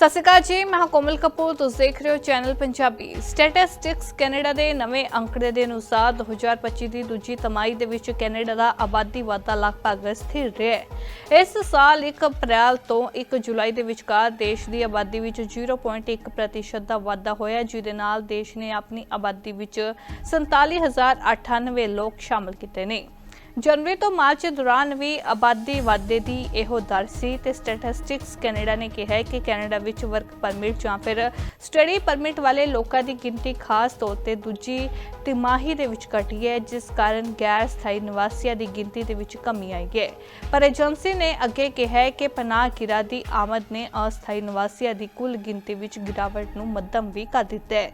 ਸਤਿ ਸ਼੍ਰੀ ਅਕਾਲ ਜੀ, ਮੈਂ ਕੋਮਲ ਕਪੂਰ। ਤੁਸੀਂ ਦੇਖ ਰਹੇ ਹੋ ਚੈਨਲ ਪੰਜਾਬੀ। ਸਟੈਟਿਸਟਿਕਸ ਕੈਨੇਡਾ ਦੇ ਨਵੇਂ ਅੰਕੜੇ ਦੇ ਅਨੁਸਾਰ 2025 ਦੀ ਦੂਜੀ ਤਿਮਾਹੀ ਦੇ ਵਿੱਚ ਕੈਨੇਡਾ ਦਾ ਆਬਾਦੀ ਵਾਧਾ ਲਗਭਗ ਸਥਿਰ ਰਿਹਾ ਹੈ। ਇਸ ਸਾਲ 1 ਅਪ੍ਰੈਲ ਤੋਂ 1 ਜੁਲਾਈ ਦੇ ਵਿਚਕਾਰ ਦੇਸ਼ ਦੀ ਆਬਾਦੀ ਵਿੱਚ 0.1% ਪ੍ਰਤੀਸ਼ਤ ਦਾ ਵਾਧਾ ਹੋਇਆ ਜਿਹਦੇ ਨਾਲ ਦੇਸ਼ ਨੇ ਆਪਣੀ ਆਬਾਦੀ ਵਿੱਚ 47098 ਲੋਕ ਸ਼ਾਮਲ ਕੀਤੇ ਨੇ। ਜਨਵਰੀ ਤੋਂ ਮਾਰਚ ਦੌਰਾਨ ਵੀ ਆਬਾਦੀ ਵਾਧੇ ਦੀ ਇਹੋ ਦਰ ਸੀ ਤੇ ਸਟੈਟਿਸਟਿਕਸ ਕੈਨੇਡਾ ਨੇ ਕਿਹਾ ਹੈ ਕਿ ਕੈਨੇਡਾ ਵਿੱਚ ਵਰਕ ਪਰਮਿਟ ਜਾਂ ਫਿਰ ਸਟੱਡੀ ਪਰਮਿਟ ਵਾਲੇ ਲੋਕਾਂ ਦੀ ਗਿਣਤੀ ਖਾਸ ਤੌਰ ਤੇ ਦੂਜੀ ਤਿਮਾਹੀ ਦੇ ਵਿੱਚ ਘਟੀ ਹੈ, ਜਿਸ ਕਾਰਨ ਗੈਰ ਸਥਾਈ ਨਿਵਾਸੀਆਂ ਦੀ ਗਿਣਤੀ ਦੇ ਵਿੱਚ ਕਮੀ ਆਈ ਹੈ। ਪਰ ਏਜੰਸੀ ਨੇ ਅੱਗੇ ਕਿਹਾ ਹੈ ਕਿ ਪਨਾਹਗੀਰਾਂ ਦੀ ਆਮਦ ਨੇ ਅਸਥਾਈ ਨਿਵਾਸੀਆਂ ਦੀ ਕੁੱਲ ਗਿਣਤੀ ਵਿੱਚ ਗਿਰਾਵਟ ਨੂੰ ਮੱਧਮ ਵੀ ਕਰ ਦਿੱਤਾ ਹੈ।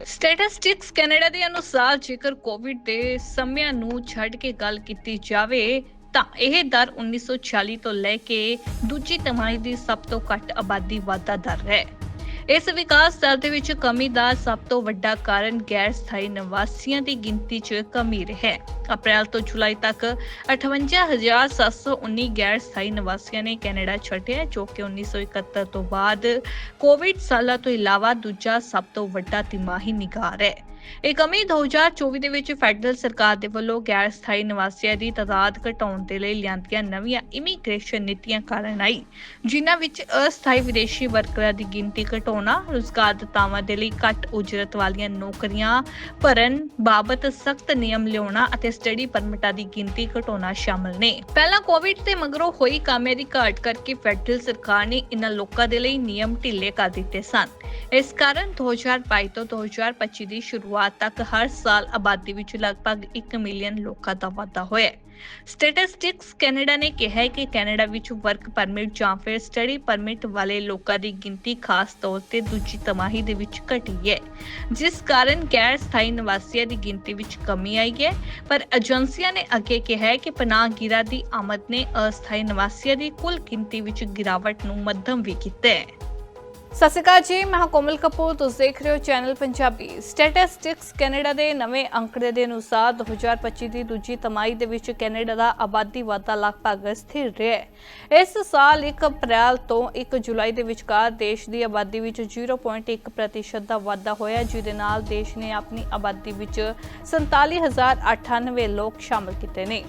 ਸਟੈਟਿਸਟਿਕਸ ਕੈਨੇਡਾ ਦੇ ਅਨੁਸਾਰ ਜੇਕਰ ਕੋਵਿਡ ਦੇ ਸਮਿਆਂ ਨੂੰ ਛੱਡ ਕੇ ਗੱਲ ਕੀਤੀ ਜਾਵੇ, ਤਾਂ ਇਹ ਦਰ 1946 ਤੋਂ ਲੈ ਕੇ ਦੂਜੀ ਤਿਮਾਹੀ ਦੀ ਸਭ ਤੋਂ ਘੱਟ ਆਬਾਦੀ ਵਾਧਾ ਦਰ ਹੈ। ਇਸ ਵਿਕਾਸ ਦਰ ਦੇ ਵਿੱਚ ਕਮੀ ਦਾ ਸਭ ਤੋਂ ਵੱਡਾ ਕਾਰਨ ਗੈਰ ਸਥਾਈ ਨਿਵਾਸੀਆਂ ਦੀ ਗਿਣਤੀ 'ਚ ਕਮੀ ਰਿਹਾ ਅਪ੍ਰੈਲ ਤੋਂ ਜੁਲਾਈ ਤੱਕ 58719 ਗੈਰ ਸਥਾਈ ਨਿਵਾਸੀਆਂ ਨੇ ਕੈਨੇਡਾ ਛੱਡਿਆ ਜੋ ਕਿ 1971 ਤੋਂ ਬਾਅਦ ਕੋਵਿਡ ਸਾਲਾਂ ਤੋਂ ਇਲਾਵਾ ਦੂਜਾ ਸਭ ਤੋਂ ਵੱਡਾ ਤਿਮਾਹੀ ਨਿਗਾਰ ਹੈ। ਇਹ ਕਮੀ 2024 ਦੇ ਵਿੱਚ ਫੈਡਰਲ ਸਰਕਾਰ ਦੇ ਵੱਲੋਂ ਗੈਰ ਸਥਾਈ ਨਿਵਾਸੀਆਂ ਦੀ ਤਾਦਾਦ ਘਟਾਉਣ ਦੇ ਲਈ ਲਿਆਂਦੀਆਂ ਨਵੀਆਂ ਇਮੀਗ੍ਰੇਸ਼ਨ ਨੀਤੀਆਂ ਕਾਰਨ ਆਈ, ਜਿਨ੍ਹਾਂ ਵਿੱਚ ਅਸਥਾਈ ਵਿਦੇਸ਼ੀ ਵਰਕਰਾਂ ਦੀ ਗਿਣਤੀ ਘਟਾਉਣਾ ਰੁਜ਼ਗਾਰਦਾਤਾਵਾਂ ਦੇ ਲਈ ਘੱਟ ਉਜਰਤ ਵਾਲੀਆਂ ਨੌਕਰੀਆਂ ਭਰਨ ਬਾਬਤ ਸਖਤ ਨਿਯਮ ਲਿਆਉਣਾ ਅਤੇ ਸਟੱਡੀ ਪਰਮਿਟਾਂ ਦੀ ਗਿਣਤੀ ਘਟਾਉਣਾ ਸ਼ਾਮਲ ਨੇ। ਪਹਿਲਾਂ ਕੋਵਿਡ ਤੇ ਮਗਰੋਂ ਹੋਈ ਕਾਮੇ ਦੀ ਘਾਟ ਕਰਕੇ ਫੈਡਰਲ ਸਰਕਾਰ ਨੇ ਇਨ੍ਹਾਂ ਲੋਕਾਂ ਦੇ ਲਈ ਨਿਯਮ ਢਿੱਲੇ ਕਰ ਦਿੱਤੇ ਸਨ। ਇਸ ਕਾਰਨ 2022 ਤੋਂ 2025 ਦੀ ਸ਼ੁਰੂਆਤ ਤੱਕ ਹਰ ਸਾਲ ਆਬਾਦੀ ਵਿੱਚ ਲਗਭਗ 1 ਮਿਲੀਅਨ ਲੋਕਾਂ ਦਾ ਵਾਧਾ ਹੋਇਆ ਹੈ। ਸਟੈਟਿਸਟਿਕਸ ਕੈਨੇਡਾ ਨੇ ਕਿਹਾ ਹੈ ਕਿ ਕੈਨੇਡਾ ਵਿੱਚ ਵਰਕ ਪਰਮਿਟ ਜਾਂ ਫਿਰ ਸਟੱਡੀ ਪਰਮਿਟ ਵਾਲੇ ਲੋਕਾਂ ਦੀ ਗਿਣਤੀ ਖਾਸ ਤੌਰ ਤੇ ਦੂਜੀ ਤਿਮਾਹੀ ਦੇ ਵਿੱਚ ਘਟੀ ਹੈ। ਜਿਸ ਕਾਰਨ ਗੈਰ ਸਥਾਈ ਨਿਵਾਸੀਆਂ ਦੀ ਗਿਣਤੀ ਵਿੱਚ ਕਮੀ ਆਈ ਹੈ, ਪਰ ਏਜੰਸੀਆਂ ਨੇ ਅੱਗੇ ਕਿਹਾ ਹੈ ਕਿ ਪਨਾਹਗੀਰਾਂ ਦੀ ਆਮਦ ਨੇ ਅਸਥਾਈ ਨਿਵਾਸੀਆਂ ਦੀ ਕੁੱਲ ਗਿਣਤੀ ਵਿੱਚ ਗਿਰਾਵਟ ਨੂੰ ਮੱਧਮ ਵੀ ਕੀਤਾ ਹੈ। ਸਤਿ ਸ਼੍ਰੀ ਅਕਾਲ ਜੀ, ਮੈਂ ਕੋਮਲ ਕਪੂਰ, ਤੁਸੀਂ ਦੇਖ ਰਹੇ ਹੋ ਚੈਨਲ ਪੰਜਾਬੀ ਸਟੈਟਿਸਟਿਕਸ ਕੈਨੇਡਾ ਦੇ ਨਵੇਂ ਅੰਕੜੇ ਦੇ ਅਨੁਸਾਰ 2025 ਦੀ ਦੂਜੀ ਤਿਮਾਹੀ ਦੇ ਵਿੱਚ ਕੈਨੇਡਾ ਦਾ ਆਬਾਦੀ ਵਾਧਾ ਲਗਭਗ ਸਥਿਰ ਰਿਹਾ ਹੈ। ਇਸ ਸਾਲ 1 ਅਪ੍ਰੈਲ ਤੋਂ 1 ਜੁਲਾਈ ਦੇ ਵਿਚਕਾਰ ਦੇਸ਼ ਦੀ ਆਬਾਦੀ ਵਿੱਚ 0.1% ਪ੍ਰਤੀਸ਼ਤ ਦਾ ਵਾਧਾ ਹੋਇਆ, ਜਿਹਦੇ ਨਾਲ ਦੇਸ਼ ਨੇ ਆਪਣੀ ਆਬਾਦੀ ਵਿੱਚ 47098 ਲੋਕ ਸ਼ਾਮਲ ਕੀਤੇ ਨੇ।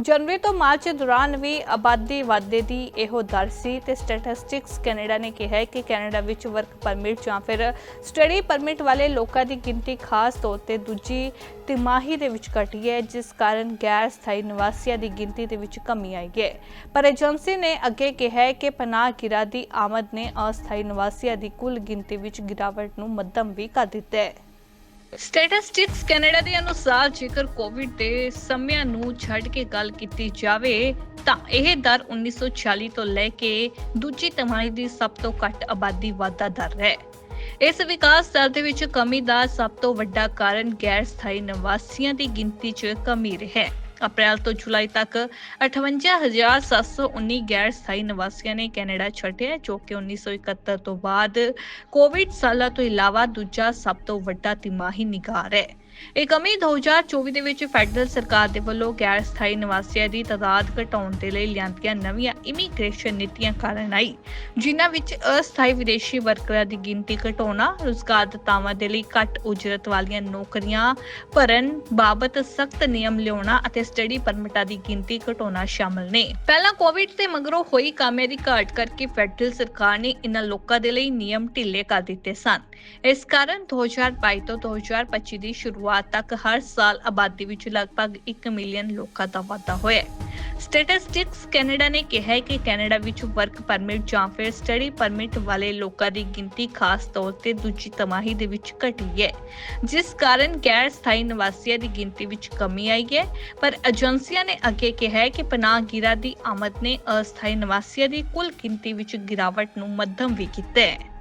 ਜਨਵਰੀ ਤੋਂ ਮਾਰਚ ਦੌਰਾਨ ਵੀ ਆਬਾਦੀ ਵਾਧੇ ਦੀ ਇਹੋ ਦਰ ਸੀ ਤੇ ਸਟੈਟਿਸਟਿਕਸ ਕੈਨੇਡਾ ਨੇ ਕਿਹਾ ਹੈ ਕਿ ਕੈਨੇਡਾ ਵਿੱਚ ਵਰਕ ਪਰਮਿਟ ਜਾਂ ਫਿਰ ਸਟੱਡੀ ਪਰਮਿਟ ਵਾਲੇ ਲੋਕਾਂ ਦੀ ਗਿਣਤੀ ਖਾਸ ਤੌਰ ਤੇ ਦੂਜੀ ਤਿਮਾਹੀ ਦੇ ਵਿੱਚ ਘਟੀ ਹੈ, ਜਿਸ ਕਾਰਨ ਗੈਰ ਸਥਾਈ ਨਿਵਾਸੀਆਂ ਦੀ ਗਿਣਤੀ ਦੇ ਵਿੱਚ ਕਮੀ ਆਈ ਹੈ। ਪਰ ਏਜੰਸੀ ਨੇ ਅੱਗੇ ਕਿਹਾ ਹੈ ਕਿ ਪਨਾਹਗੀਰਾਂ ਦੀ ਆਮਦ ਨੇ ਅਸਥਾਈ ਨਿਵਾਸੀਆਂ ਦੀ ਕੁੱਲ ਗਿਣਤੀ ਵਿੱਚ ਗਿਰਾਵਟ ਨੂੰ ਮੱਧਮ ਵੀ ਕਰ ਦਿੱਤਾ ਹੈ। ਸਟੈਟਿਸਟਿਕਸ ਕੈਨੇਡਾ ਦੇ ਅਨੁਸਾਰ ਜੇਕਰ ਕੋਵਿਡ ਦੇ ਸਮਿਆਂ ਨੂੰ ਛੱਡ ਕੇ ਗੱਲ ਕੀਤੀ ਜਾਵੇ, ਤਾਂ ਇਹ ਦਰ 1946 ਤੋਂ ਲੈ ਕੇ ਦੂਜੀ ਤਿਮਾਹੀ ਦੀ ਸਭ ਤੋਂ ਘੱਟ ਆਬਾਦੀ ਵਾਧਾ ਦਰ ਹੈ। ਇਸ ਵਿਕਾਸ ਦਰ ਦੇ ਵਿੱਚ ਕਮੀ ਦਾ ਸਭ ਤੋਂ ਵੱਡਾ ਕਾਰਨ ਗੈਰ ਸਥਾਈ ਨਿਵਾਸੀਆਂ ਦੀ ਗਿਣਤੀ 'ਚ ਕਮੀ ਹੈ ਅਪ੍ਰੈਲ ਤੋਂ ਜੁਲਾਈ ਤੱਕ 58719 ਗੈਰ ਸਥਾਈ ਨਿਵਾਸੀਆਂ ਨੇ ਕੈਨੇਡਾ ਛੱਡਿਆ ਜੋ ਕਿ 1971 ਤੋਂ ਬਾਅਦ ਕੋਵਿਡ ਸਾਲਾਂ ਤੋਂ ਇਲਾਵਾ ਦੂਜਾ ਸਭ ਤੋਂ ਵੱਡਾ ਤਿਮਾਹੀ ਨਿਗਾਰ ਹੈ ਇਹ ਕਮੀ 2024 ਦੇ ਵਿੱਚ ਫੈਡਰਲ ਸਰਕਾਰ ਦੇ ਵੱਲੋਂ ਗੈਰ ਸਥਾਈ ਨਿਵਾਸੀਆਂ ਦੀ ਤਾਦਾਦ ਘਟਾਉਣ ਦੇ ਲਈ ਲਿਆਂਦੀਆਂ ਨਵੀਆਂ ਇਮੀਗ੍ਰੇਸ਼ਨ ਨੀਤੀਆਂ ਕਾਰਨ ਆਈ, ਜਿਨ੍ਹਾਂ ਵਿੱਚ ਅਸਥਾਈ ਵਿਦੇਸ਼ੀ ਵਰਕਰਾਂ ਦੀ ਗਿਣਤੀ ਘਟਾਉਣਾ ਰੁਜ਼ਗਾਰਦਾਤਾਵਾਂ ਦੇ ਲਈ ਘੱਟ ਉਜਰਤ ਵਾਲੀਆਂ ਨੌਕਰੀਆਂ ਭਰਨ ਬਾਬਤ ਸਖਤ ਨਿਯਮ ਲਿਆਉਣਾ ਅਤੇ ਸਟੱਡੀ ਪਰਮਿਟਾਂ ਦੀ ਗਿਣਤੀ ਘਟਾਉਣਾ ਸ਼ਾਮਲ ਨੇ। ਪਹਿਲਾਂ ਕੋਵਿਡ ਤੇ ਮਗਰੋਂ ਹੋਈ ਕਾਮੇ ਦੀ ਘਾਟ ਕਰਕੇ ਫੈਡਰਲ ਸਰਕਾਰ ਨੇ ਇਹਨਾਂ ਲੋਕਾਂ ਦੇ ਲਈ ਨਿਯਮ ਢਿੱਲੇ ਕਰ ਦਿੱਤੇ ਸਨ। ਇਸ ਕਾਰਨ 2022 ਤੋਂ 2025 ਦੀ ਸ਼ੁਰੂ ਸ਼ੁਰੂਆਤ ਤੱਕ ਹਰ ਸਾਲ ਆਬਾਦੀ ਵਿੱਚ ਲਗਭਗ 1 ਮਿਲੀਅਨ ਲੋਕਾਂ ਦਾ ਵਾਧਾ ਹੋਇਆ ਹੈ। ਸਟੈਟਿਸਟਿਕਸ ਕੈਨੇਡਾ ਨੇ ਕਿਹਾ ਹੈ ਕਿ ਕੈਨੇਡਾ ਵਿੱਚ ਵਰਕ ਪਰਮਿਟ ਜਾਂ ਫਿਰ ਸਟੱਡੀ ਪਰਮਿਟ ਵਾਲੇ ਲੋਕਾਂ ਦੀ ਗਿਣਤੀ ਖਾਸ ਤੌਰ ਤੇ ਦੂਜੀ ਤਿਮਾਹੀ ਦੇ ਵਿੱਚ ਘਟੀ ਹੈ। ਜਿਸ ਕਾਰਨ ਗੈਰ ਸਥਾਈ ਨਿਵਾਸੀਆਂ ਦੀ ਗਿਣਤੀ ਵਿੱਚ ਕਮੀ ਆਈ ਹੈ, ਪਰ ਏਜੰਸੀਆਂ ਨੇ ਅੱਗੇ ਕਿਹਾ ਹੈ ਕਿ ਪਨਾਹਗੀਰਾਂ ਦੀ ਆਮਦ ਨੇ ਅਸਥਾਈ ਨਿਵਾਸੀਆਂ ਦੀ ਕੁੱਲ ਗਿਣਤੀ ਵਿੱਚ ਗਿਰਾਵਟ ਨੂੰ ਮੱਧਮ ਵੀ ਕੀਤਾ ਹੈ।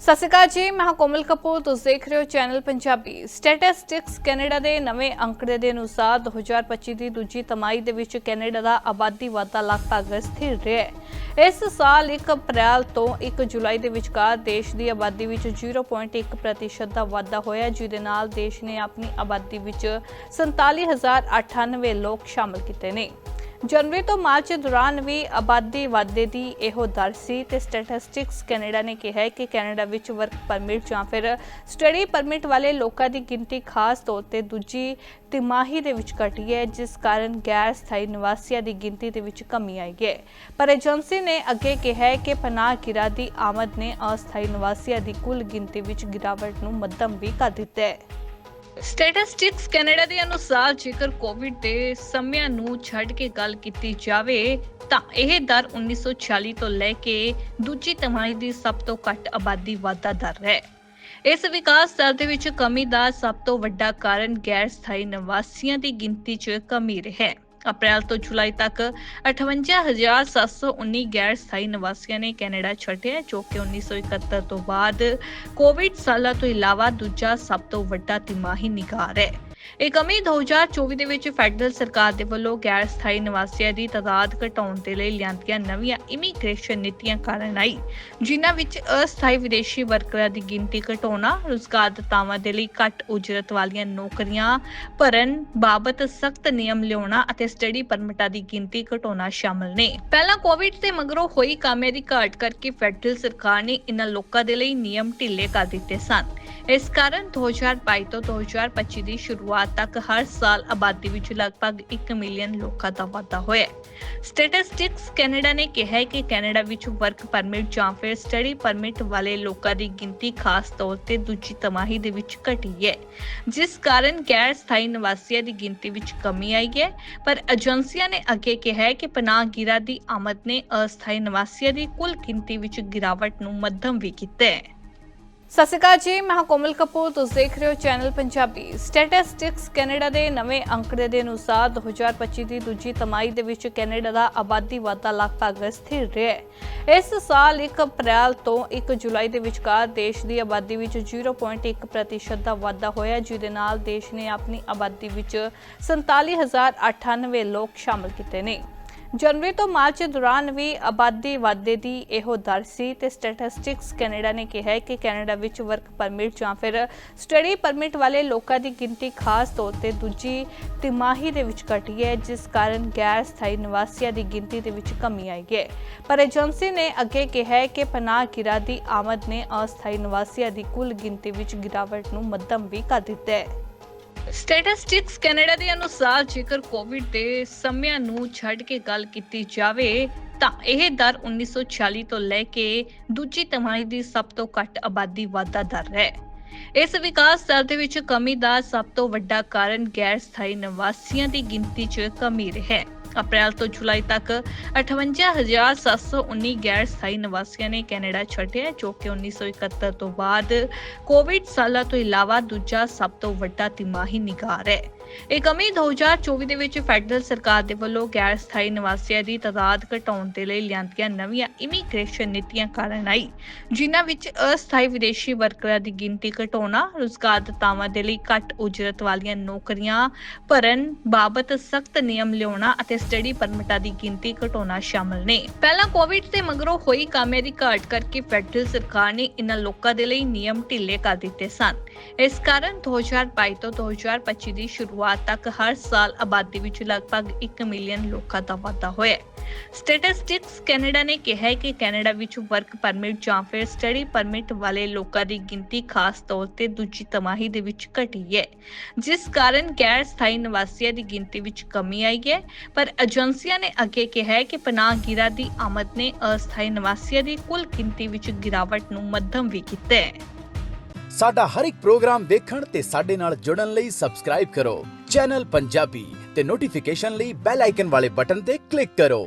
ਸਤਿ ਸ਼੍ਰੀ ਅਕਾਲ ਜੀ, ਮੈਂ ਹਾਂ ਕੋਮਲ ਕਪੂਰ। ਤੁਸੀਂ ਦੇਖ ਰਹੇ ਹੋ ਚੈਨਲ ਪੰਜਾਬੀ। ਸਟੈਟਿਸਟਿਕਸ ਕੈਨੇਡਾ ਦੇ ਨਵੇਂ ਅੰਕੜੇ ਦੇ ਅਨੁਸਾਰ 2025 ਦੀ ਦੂਜੀ ਤਿਮਾਹੀ ਦੇ ਵਿੱਚ ਕੈਨੇਡਾ ਦਾ ਆਬਾਦੀ ਵਾਧਾ ਲਗਭਗ ਸਥਿਰ ਰਿਹਾ ਹੈ। ਇਸ ਸਾਲ 1 ਅਪ੍ਰੈਲ ਤੋਂ 1 ਜੁਲਾਈ ਦੇ ਵਿਚਕਾਰ ਦੇਸ਼ ਦੀ ਆਬਾਦੀ ਵਿੱਚ 0.1% ਪ੍ਰਤੀਸ਼ਤ ਦਾ ਵਾਧਾ ਹੋਇਆ, ਜਿਹਦੇ ਨਾਲ ਦੇਸ਼ ਨੇ ਆਪਣੀ ਆਬਾਦੀ ਵਿੱਚ 47098 ਲੋਕ ਸ਼ਾਮਲ ਕੀਤੇ ਨੇ। ਜਨਵਰੀ ਤੋਂ ਮਾਰਚ ਦੌਰਾਨ ਵੀ ਆਬਾਦੀ ਵਾਧੇ ਦੀ ਇਹੋ ਦਰ ਸੀ ਤੇ ਸਟੈਟਿਸਟਿਕਸ ਕੈਨੇਡਾ ਨੇ ਕਿਹਾ ਹੈ ਕਿ ਕੈਨੇਡਾ ਵਿੱਚ ਵਰਕ ਪਰਮਿਟ ਜਾਂ ਫਿਰ ਸਟੱਡੀ ਪਰਮਿਟ ਵਾਲੇ ਲੋਕਾਂ ਦੀ ਗਿਣਤੀ ਖਾਸ ਤੌਰ ਤੇ ਦੂਜੀ ਤਿਮਾਹੀ ਦੇ ਵਿੱਚ ਘਟੀ ਹੈ, ਜਿਸ ਕਾਰਨ ਗੈਰ ਸਥਾਈ ਨਿਵਾਸੀਆਂ ਦੀ ਗਿਣਤੀ ਦੇ ਵਿੱਚ ਕਮੀ ਆਈ ਹੈ। ਪਰ ਏਜੰਸੀ ਨੇ ਅੱਗੇ ਕਿਹਾ ਹੈ ਕਿ ਪਨਾਹਗਿਰਾ ਦੀ ਆਮਦ ਨੇ ਅਸਥਾਈ ਨਿਵਾਸੀਆਂ ਦੀ ਕੁੱਲ ਗਿਣਤੀ ਵਿੱਚ ਗਿਰਾਵਟ ਨੂੰ ਮੱਧਮ ਵੀ ਕਰ ਦਿੱਤਾ ਹੈ। ਸਟੈਟਿਸਟਿਕਸ ਕੈਨੇਡਾ ਦੇ ਅਨੁਸਾਰ ਜੇਕਰ ਕੋਵਿਡ ਦੇ ਸਮਿਆਂ ਨੂੰ ਛੱਡ ਕੇ ਗੱਲ ਕੀਤੀ ਜਾਵੇ, ਤਾਂ ਇਹ ਦਰ 1946 ਤੋਂ ਲੈ ਕੇ ਦੂਜੀ ਤਿਮਾਹੀ ਦੀ ਸਭ ਤੋਂ ਘੱਟ ਆਬਾਦੀ ਵਾਧਾ ਦਰ ਹੈ। ਇਸ ਵਿਕਾਸ ਦਰ ਦੇ ਵਿੱਚ ਕਮੀ ਦਾ ਸਭ ਤੋਂ ਵੱਡਾ ਕਾਰਨ ਗੈਰ ਸਥਾਈ ਨਿਵਾਸੀਆਂ ਦੀ ਗਿਣਤੀ 'ਚ ਕਮੀ ਰਿਹਾ। ਹੈ ਅਪ੍ਰੈਲ ਤੋਂ ਜੁਲਾਈ ਤੱਕ 58719 ਗੈਰ ਸਥਾਈ ਨਿਵਾਸੀਆਂ ਨੇ ਕੈਨੇਡਾ ਛੱਡਿਆ, ਜੋ ਕਿ 1971 ਤੋਂ ਬਾਅਦ ਕੋਵਿਡ ਸਾਲਾਂ ਤੋਂ ਇਲਾਵਾ ਦੂਜਾ ਸਭ ਤੋਂ ਵੱਡਾ ਤਿਮਾਹੀ ਨਿਗਾਰ ਹੈ ਇਹ ਕਮੀ 2024 ਦੇ ਵਿੱਚ ਫੈਡਰਲ ਸਰਕਾਰ ਦੇ ਵੱਲੋਂ ਗੈਰ ਸਥਾਈ ਨਿਵਾਸੀਆਂ ਦੀ ਤਾਦਾਦ ਘਟਾਉਣ ਦੇ ਲਈ ਲਿਆਂਦੀਆਂ ਨਵੀਆਂ ਇਮੀਗ੍ਰੇਸ਼ਨ ਨੀਤੀਆਂ ਕਾਰਨ ਆਈ, ਜਿਨ੍ਹਾਂ ਵਿੱਚ ਅਸਥਾਈ ਵਿਦੇਸ਼ੀ ਵਰਕਰਾਂ ਦੀ ਗਿਣਤੀ ਘਟਾਉਣਾ ਰੁਜ਼ਗਾਰਦਾਤਾਵਾਂ ਦੇ ਲਈ ਘੱਟ ਉਜਰਤ ਵਾਲੀਆਂ ਨੌਕਰੀਆਂ ਭਰਨ ਬਾਬਤ ਸਖਤ ਨਿਯਮ ਲਿਆਉਣਾ ਅਤੇ ਸਟੱਡੀ ਪਰਮਿਟਾਂ ਦੀ ਗਿਣਤੀ ਘਟਾਉਣਾ ਸ਼ਾਮਲ ਨੇ। ਪਹਿਲਾਂ ਕੋਵਿਡ ਤੇ ਮਗਰੋਂ ਹੋਈ ਕਾਮੇ ਦੀ ਘਾਟ ਕਰਕੇ ਫੈਡਰਲ ਸਰਕਾਰ ਨੇ ਇਹਨਾਂ ਲੋਕਾਂ ਦੇ ਲਈ ਨਿਯਮ ਢਿੱਲੇ ਕਰ ਦਿੱਤੇ ਸਨ। ਇਸ ਕਾਰਨ 2022 ਤੋਂ 2025 ਦੀ ਸ਼ੁਰੂਆਤ ਤੱਕ ਹਰ ਸਾਲ ਆਬਾਦੀ ਵਿੱਚ ਲਗਭਗ 1 ਮਿਲੀਅਨ ਲੋਕਾਂ ਦਾ ਵਾਧਾ ਹੋਇਆ ਹੈ। ਸਟੈਟਿਸਟਿਕਸ ਕੈਨੇਡਾ ਨੇ ਕਿਹਾ ਹੈ ਕਿ ਕੈਨੇਡਾ ਵਿੱਚ ਵਰਕ ਪਰਮਿਟ ਜਾਂ ਫਿਰ ਸਟੱਡੀ ਪਰਮਿਟ ਵਾਲੇ ਲੋਕਾਂ ਦੀ ਗਿਣਤੀ ਖਾਸ ਤੌਰ ਤੇ ਦੂਜੀ ਤਿਮਾਹੀ ਦੇ ਵਿੱਚ ਘਟੀ ਹੈ। ਜਿਸ ਕਾਰਨ ਗੈਰ ਸਥਾਈ ਨਿਵਾਸੀਆਂ ਦੀ ਗਿਣਤੀ ਵਿੱਚ ਕਮੀ ਆਈ ਹੈ, ਪਰ ਏਜੰਸੀਆਂ ਨੇ ਅੱਗੇ ਕਿਹਾ ਹੈ ਕਿ ਪਨਾਹਗੀਰਾਂ ਦੀ ਆਮਦ ਨੇ ਅਸਥਾਈ ਨਿਵਾਸੀਆਂ ਦੀ ਕੁੱਲ ਗਿਣਤੀ ਵਿੱਚ ਗਿਰਾਵਟ ਨੂੰ ਮੱਧਮ ਵੀ ਕੀਤਾ ਹੈ। ਸਤਿ ਸ਼੍ਰੀ ਅਕਾਲ ਜੀ, ਮੈਂ ਹਾਂ ਕੋਮਲ ਕਪੂਰ। ਤੁਸੀਂ ਦੇਖ ਰਹੇ ਹੋ ਚੈਨਲ ਪੰਜਾਬੀ। ਸਟੈਟਿਸਟਿਕਸ ਕੈਨੇਡਾ ਦੇ ਨਵੇਂ ਅੰਕੜੇ ਦੇ ਅਨੁਸਾਰ 2025 ਦੀ ਦੂਜੀ ਤਿਮਾਹੀ ਦੇ ਵਿੱਚ ਕੈਨੇਡਾ ਦਾ ਆਬਾਦੀ ਵਾਧਾ ਲਗਭਗ ਸਥਿਰ ਰਿਹਾ ਹੈ। ਇਸ ਸਾਲ 1 ਅਪ੍ਰੈਲ ਤੋਂ 1 ਜੁਲਾਈ ਦੇ ਵਿਚਕਾਰ ਦੇਸ਼ ਦੀ ਆਬਾਦੀ ਵਿੱਚ 0.1% ਪ੍ਰਤੀਸ਼ਤ ਦਾ ਵਾਧਾ ਹੋਇਆ, ਜਿਹਦੇ ਨਾਲ ਦੇਸ਼ ਨੇ ਆਪਣੀ ਆਬਾਦੀ ਵਿੱਚ 47098 ਲੋਕ ਸ਼ਾਮਲ ਕੀਤੇ ਨੇ। ਜਨਵਰੀ ਤੋਂ ਮਾਰਚ ਦੌਰਾਨ ਵੀ ਆਬਾਦੀ ਵਾਧੇ ਦੀ ਇਹੋ ਦਰ ਸੀ ਤੇ ਸਟੈਟਿਸਟਿਕਸ ਕੈਨੇਡਾ ਨੇ ਕਿਹਾ ਹੈ ਕਿ ਕੈਨੇਡਾ ਵਿੱਚ ਵਰਕ ਪਰਮਿਟ ਜਾਂ ਫਿਰ ਸਟੱਡੀ ਪਰਮਿਟ ਵਾਲੇ ਲੋਕਾਂ ਦੀ ਗਿਣਤੀ ਖਾਸ ਤੌਰ ਤੇ ਦੂਜੀ ਤਿਮਾਹੀ ਦੇ ਵਿੱਚ ਘਟੀ ਹੈ, ਜਿਸ ਕਾਰਨ ਗੈਰ ਸਥਾਈ ਨਿਵਾਸੀਆਂ ਦੀ ਗਿਣਤੀ ਦੇ ਵਿੱਚ ਕਮੀ ਆਈ ਹੈ। ਪਰ ਏਜੰਸੀ ਨੇ ਅੱਗੇ ਕਿਹਾ ਹੈ ਕਿ ਪਨਾਹਗਿਰਾ ਦੀ ਆਮਦ ਨੇ ਅਸਥਾਈ ਨਿਵਾਸੀਆਂ ਦੀ ਕੁੱਲ ਗਿਣਤੀ ਵਿੱਚ ਗਿਰਾਵਟ ਨੂੰ ਮੱਧਮ ਵੀ ਕਰ ਦਿੱਤਾ ਹੈ। ਸਟੈਟਿਸਟਿਕਸ ਕੈਨੇਡਾ ਦੇ ਅਨੁਸਾਰ ਜੇਕਰ ਕੋਵਿਡ ਦੇ ਸਮਿਆਂ ਨੂੰ ਛੱਡ ਕੇ ਗੱਲ ਕੀਤੀ ਜਾਵੇ, ਤਾਂ ਇਹ ਦਰ 1946 ਤੋਂ ਲੈ ਕੇ ਦੂਜੀ ਤਿਮਾਹੀ ਦੀ ਸਭ ਤੋਂ ਘੱਟ ਆਬਾਦੀ ਵਾਧਾ ਦਰ ਹੈ। ਇਸ ਵਿਕਾਸ ਦਰ ਦੇ ਵਿੱਚ ਕਮੀ ਦਾ ਸਭ ਤੋਂ ਵੱਡਾ ਕਾਰਨ ਗੈਰ ਸਥਾਈ ਨਿਵਾਸੀਆਂ ਦੀ ਗਿਣਤੀ 'ਚ ਕਮੀ ਰਿਹਾ ਹੈ ਅਪ੍ਰੈਲ ਤੋਂ ਜੁਲਾਈ ਤੱਕ 58719 ਗੈਰ ਸਥਾਈ ਨਿਵਾਸੀਆਂ ਨੇ ਕੈਨੇਡਾ ਛੱਡਿਆ, ਜੋ ਕਿ 1971 ਤੋਂ ਬਾਅਦ ਕੋਵਿਡ ਸਾਲਾਂ ਤੋਂ ਇਲਾਵਾ ਦੂਜਾ ਸਭ ਤੋਂ ਵੱਡਾ ਤਿਮਾਹੀ ਨਿਗਾਰ ਹੈ। ਇਹ ਕਮੀ 2024 ਦੇ ਵਿੱਚ ਫੈਡਰਲ ਸਰਕਾਰ ਦੇ ਵੱਲੋਂ ਗੈਰ ਸਥਾਈ ਨਿਵਾਸੀਆਂ ਦੀ ਤਾਦਾਦ ਘਟਾਉਣ ਦੇ ਲਈ ਲਿਆਂਦੀਆਂ ਨਵੀਆਂ ਇਮੀਗ੍ਰੇਸ਼ਨ ਨੀਤੀਆਂ ਕਾਰਨ ਆਈ, ਜਿਨ੍ਹਾਂ ਵਿੱਚ ਅਸਥਾਈ ਵਿਦੇਸ਼ੀ ਵਰਕਰਾਂ ਦੀ ਗਿਣਤੀ ਘਟਾਉਣਾ ਰੁਜ਼ਗਾਰਦਾਤਾਵਾਂ ਦੇ ਲਈ ਘੱਟ ਉਜਰਤ ਵਾਲੀਆਂ ਨੌਕਰੀਆਂ ਭਰਨ ਬਾਬਤ ਸਖਤ ਨਿਯਮ ਲਿਆਉਣਾ ਅਤੇ ਸਟੱਡੀ ਪਰਮਿਟਾਂ ਦੀ ਗਿਣਤੀ ਘਟਾਉਣਾ ਸ਼ਾਮਲ ਨੇ। ਪਹਿਲਾਂ ਕੋਵਿਡ ਤੇ ਮਗਰੋਂ ਹੋਈ ਕਾਮੇ ਦੀ ਘਾਟ ਕਰਕੇ ਫੈਡਰਲ ਸਰਕਾਰ ਨੇ ਇਹਨਾਂ ਲੋਕਾਂ ਦੇ ਲਈ ਨਿਯਮ ਢਿੱਲੇ ਕਰ ਦਿੱਤੇ ਸਨ। ਇਸ ਕਾਰਨ 2022 ਤੋਂ 2025 ਦੀ ਸ਼ੁਰੂਆਤ ਤੱਕ ਹਰ ਸਾਲ ਆਬਾਦੀ ਵਿੱਚ ਲਗਭਗ 1 ਮਿਲੀਅਨ ਲੋਕਾਂ ਦਾ ਵਾਧਾ ਹੋਇਆ ਸਟੈਟਿਸਟਿਕਸ ਕੈਨੇਡਾ ਨੇ ਕਿਹਾ ਹੈ ਕਿ ਕੈਨੇਡਾ ਵਿੱਚ ਵਰਕ ਪਰਮਿਟ ਜਾਂ ਫਿਰ ਸਟੱਡੀ ਪਰਮਿਟ ਵਾਲੇ ਲੋਕਾਂ ਦੀ ਗਿਣਤੀ ਖਾਸ ਤੌਰ ਤੇ ਦੂਜੀ ਤਿਮਾਹੀ ਦੇ ਵਿੱਚ ਘਟੀ ਹੈ, ਜਿਸ ਕਾਰਨ ਗੈਰ ਸਥਾਈ ਨਿਵਾਸੀਆਂ ਦੀ ਗਿਣਤੀ ਵਿੱਚ ਕਮੀ ਆਈ ਹੈ। ਪਰ ਏਜੰਸੀਆਂ ਨੇ ਅੱਗੇ ਕਿਹਾ ਹੈ ਕਿ ਪਨਾਹਗੀਰਾਂ ਦੀ ਆਮਦ ਨੇ ਅਸਥਾਈ ਨਿਵਾਸੀਆਂ ਦੀ ਕੁੱਲ ਗਿਣਤੀ ਵਿੱਚ ਗਿਰਾਵਟ ਨੂੰ ਮੱਧਮ ਵੀ ਕੀਤਾ ਹੈ। ਸਾਡਾ ਹਰ ਇੱਕ ਪ੍ਰੋਗਰਾਮ ਦੇਖਣ ਤੇ ਸਾਡੇ ਨਾਲ ਜੁੜਨ ਲਈ ਸਬਸਕ੍ਰਾਈਬ ਕਰੋ। ਚੈਨਲ ਪੰਜਾਬੀ ਤੇ ਨੋਟੀਫਿਕੇਸ਼ਨ ਲਈ ਬੈਲ ਆਈਕਨ ਵਾਲੇ ਬਟਨ ਤੇ ਕਲਿੱਕ ਕਰੋ।